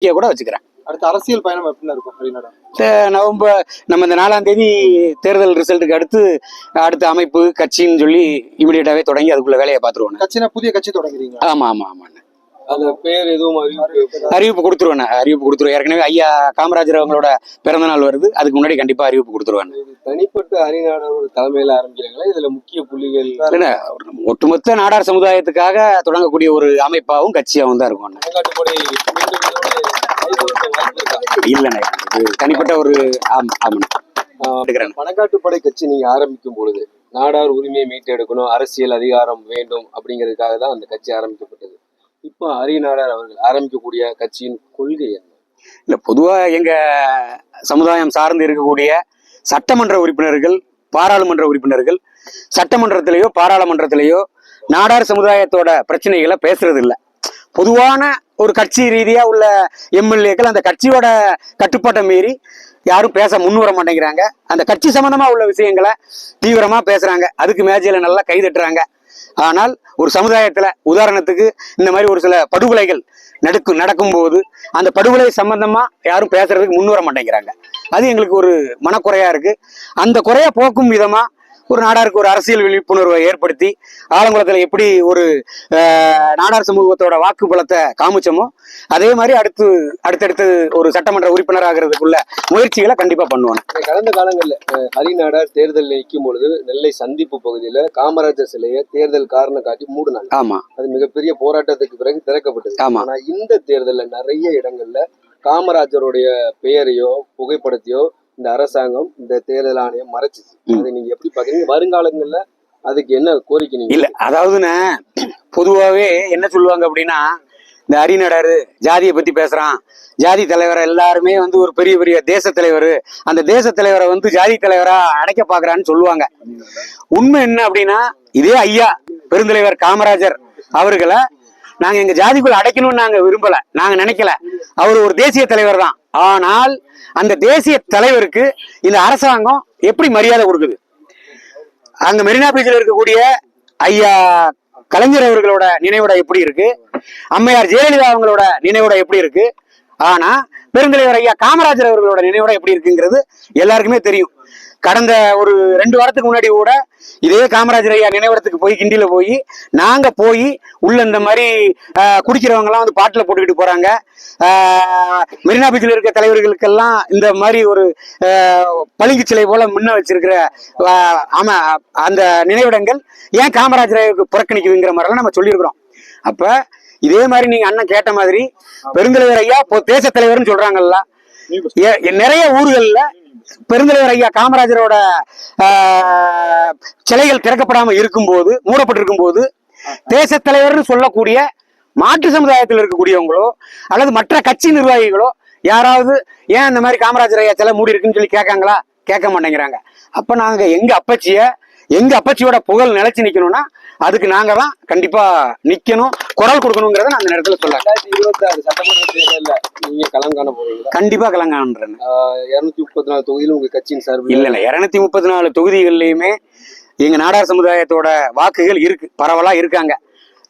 நம்பிக்கையை கூட வச்சுக்கிறேன். அடுத்த அரசியல் பயணம் எப்படி இருக்கும் நவம்பர் நம்ம இந்த நாலாம் தேதி தேர்தல் ரிசல்ட்டுக்கு அடுத்து அடுத்த அமைப்பு கட்சின்னு சொல்லி இமிடியேட்டாவே தொடங்கி அதுக்குள்ள வேலையை பார்த்துருவோம் கட்சினா புதிய கட்சி தொடங்குறீங்க ஆமா ஆமா ஆமாண்ணே. அந்த பேர் எதுவும் அறிவிப்பு அறிவிப்பு கொடுத்துருவேன். அறிவிப்பு கொடுத்துருவேன். ஏற்கனவே ஐயா காமராஜர் அவங்களோட பிறந்த நாள் வருது. அதுக்கு முன்னாடி கண்டிப்பா அறிவிப்பு கொடுத்துருவேன். தனிப்பட்ட ஹரிநாடரோட தலைமையில ஆரம்பிக்கிறாங்களா? இதுல முக்கிய புள்ளிகள் இல்ல ஒட்டுமொத்த நாடார் சமுதாயத்துக்காக தொடங்கக்கூடிய ஒரு அமைப்பாகவும் கட்சியாகவும் தான் இருக்கும்? இல்லைண்ணே இது தனிப்பட்ட ஒரு ஆம் ஆமாண்ணே. பணக்காட்டுப்படை கட்சி நீங்க ஆரம்பிக்கும் பொழுது நாடார் உரிமையை மீட்டெடுக்கணும் அரசியல் அதிகாரம் வேண்டும் அப்படிங்கிறதுக்காக தான் அந்த கட்சி ஆரம்பிக்கப்பட்டது. இப்போ ஹரி அவர்கள் ஆரம்பிக்கக்கூடிய கட்சியின் கொள்கை என்ன? இல்லை பொதுவாக எங்கள் சமுதாயம் சார்ந்து இருக்கக்கூடிய சட்டமன்ற உறுப்பினர்கள் பாராளுமன்ற உறுப்பினர்கள் சட்டமன்றத்திலேயோ பாராளுமன்றத்திலேயோ நாடார் சமுதாயத்தோட பிரச்சனைகளை பேசுறது இல்லை பொதுவான ஒரு கட்சி ரீதியா உள்ள எம்எல்ஏக்கள் அந்த கட்சியோட கட்டுப்பாட்டை மீறி யாரும் பேச முன் வர மாட்டேங்கிறாங்க. அந்த கட்சி சம்பந்தமா உள்ள விஷயங்களை தீவிரமா பேசுறாங்க. அதுக்கு மேஜையில நல்லா கைதட்டுறாங்க ஆனால் ஒரு சமுதாயத்துல உதாரணத்துக்கு இந்த மாதிரி ஒரு சில படுகொலைகள் நடக்கும் நடக்கும்போது அந்த படுகொலை சம்பந்தமா யாரும் பேசுறதுக்கு முன் வர மாட்டேங்கிறாங்க. அது எங்களுக்கு ஒரு மனக்குறையா இருக்கு. அந்த குறைய போக்கும் விதமா ஒரு நாடாருக்கு ஒரு அரசியல் விழிப்புணர்வை ஏற்படுத்தி ஆலங்குளத்துல எப்படி ஒரு நாடார் சமூகத்தோட வாக்கு பலத்தை காமிச்சோமோ அதே மாதிரி அடுத்து அடுத்தடுத்து ஒரு சட்டமன்ற உறுப்பினர் ஆகிறதுக்குள்ள முயற்சிகளை கண்டிப்பா பண்ணுவாங்க கடந்த காலங்கள்ல அஹ், ஹரி நாடார் தேர்தல் நிற்கும் பொழுது நெல்லை சந்திப்பு பகுதியில காமராஜர் சிலையை தேர்தல் காரணம் காட்டி மூடினாங்க. ஆமா. அது மிகப்பெரிய போராட்டத்துக்கு பிறகு திறக்கப்பட்டது. ஆமா. ஆனா இந்த தேர்தல்ல நிறைய இடங்கள்ல காமராஜருடைய பெயரையோ புகைப்படத்தையோ இந்த அரசாங்கம் இந்த தேர்தல் ஆணையம் மறைச்சிச்சு. அதை நீங்க எப்படி பாக்குறீங்க? வருங்காலங்கள்ல அதுக்கு என்ன கோரிக்கை நீங்க? இல்ல அதாவதுண்ணே பொதுவாவே என்ன சொல்லுவாங்க அப்படின்னா இந்த அரிநடரு ஜாதியை பத்தி பேசுறான். ஜாதி தலைவரை எல்லாருமே வந்து ஒரு பெரிய பெரிய தேச தலைவர். அந்த தேச தலைவரை வந்து ஜாதி தலைவரா அடைக்க பாக்குறான்னு சொல்லுவாங்க. உண்மை என்ன அப்படின்னா இதே ஐயா பெருந்தலைவர் காமராஜர் அவர்களை நாங்க எங்க ஜாதிக்குள்ள அடைக்கணும்னு நாங்க விரும்பல. நாங்க நினைக்கல. அவர் ஒரு தேசிய தலைவர் தான். ஆனால் அந்த தேசிய தலைவருக்கு இந்த அரசாங்கம் எப்படி மரியாதை கொடுக்குது? அங்க மெரினா பீச்சில் இருக்கக்கூடிய ஐயா கலைஞர் அவர்களோட நினைவிட எப்படி இருக்கு? அம்மையார் ஜெயலலிதா அவங்களோட நினைவிட எப்படி இருக்கு? ஆனா பெருந்தலைவர் ஐயா காமராஜர் அவர்களோட நினைவிட எப்படி இருக்குங்கிறது எல்லாருக்குமே தெரியும். கடந்த ஒரு ரெண்டு வாரத்துக்கு முன்னாடி கூட இதே காமராஜர் ஐயா நினைவிடத்துக்கு போய் கிண்டியில போய் நாங்க போய் உள்ள இந்த மாதிரி ஆஹ், குடிக்கிறவங்க எல்லாம் வந்து பாட்டில் போட்டுக்கிட்டு போறாங்க. மெரினா பீச்சில் இருக்க தலைவர்களுக்கெல்லாம் இந்த மாதிரி ஒரு ஆஹ், பளிங்கு சிலை போல முன்ன வச்சிருக்கிற ஆமா அந்த நினைவிடங்கள் ஏன் காமராஜர் ஐயாவுக்கு புறக்கணிக்குதுங்கிற மாதிரிலாம் நம்ம சொல்லியிருக்கிறோம். அப்ப இதே மாதிரி நீங்க அண்ணன் கேட்ட மாதிரி பெருந்தலைவர் ஐயா இப்போ தேச தலைவர்னு சொல்றாங்கல்ல ஏ- நிறைய ஊர்கள்ல பெருந்தலைவர் ஐயா காமராஜரோட ஆஹ், சிலைகள் திறக்கப்படாம இருக்கும்போது மூடப்பட்டிருக்கும் போது தேச தலைவர்னு சொல்லக்கூடிய மாற்று சமுதாயத்தில் இருக்கக்கூடியவங்களோ அல்லது மற்ற கட்சி நிர்வாகிகளோ யாராவது ஏன் இந்த மாதிரி காமராஜர் ஐயா சிலை மூடி இருக்குன்னு சொல்லி கேட்காங்களா? கேட்க மாட்டேங்கிறாங்க. அப்ப நாங்க எங்க அப்பச்சிய எங்க அப்பச்சியோட புகழ் நிலைச்சு நிக்கணும்னா அதுக்கு நாங்க தான் கண்டிப்பா நிக்கணும். குரல் கொடுக்கணுங்கிறத நான் அந்த நேரத்துல சொல்ல ரெண்டாயிரத்தி இருபத்தி ஆறு சட்டமன்ற தேர்தல்ல நீங்க களம் காண போறீங்களா? கண்டிப்பா கலங்கான்றேன் இருநூத்தி முப்பத்தி நாலு தொகுதியிலும் உங்க கட்சியின் சார்பில் இல்ல இல்ல. இருநூத்தி முப்பத்தி நாலு தொகுதிகள்லயுமே எங்க நாடார் சமுதாயத்தோட வாக்குகள் இருக்கு. பரவலா இருக்காங்க.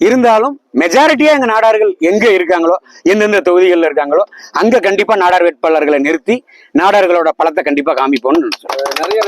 இருந்தாலும் மெஜாரிட்டியா எங்க நாடார்கள் எங்க இருக்காங்களோ எந்தெந்த தொகுதிகள்ல இருக்காங்களோ அங்க கண்டிப்பா நாடார் வேட்பாளர்களை நிறுத்தி நாடார்களோட பலத்தை கண்டிப்பா காமிப்போம்னு நிறைய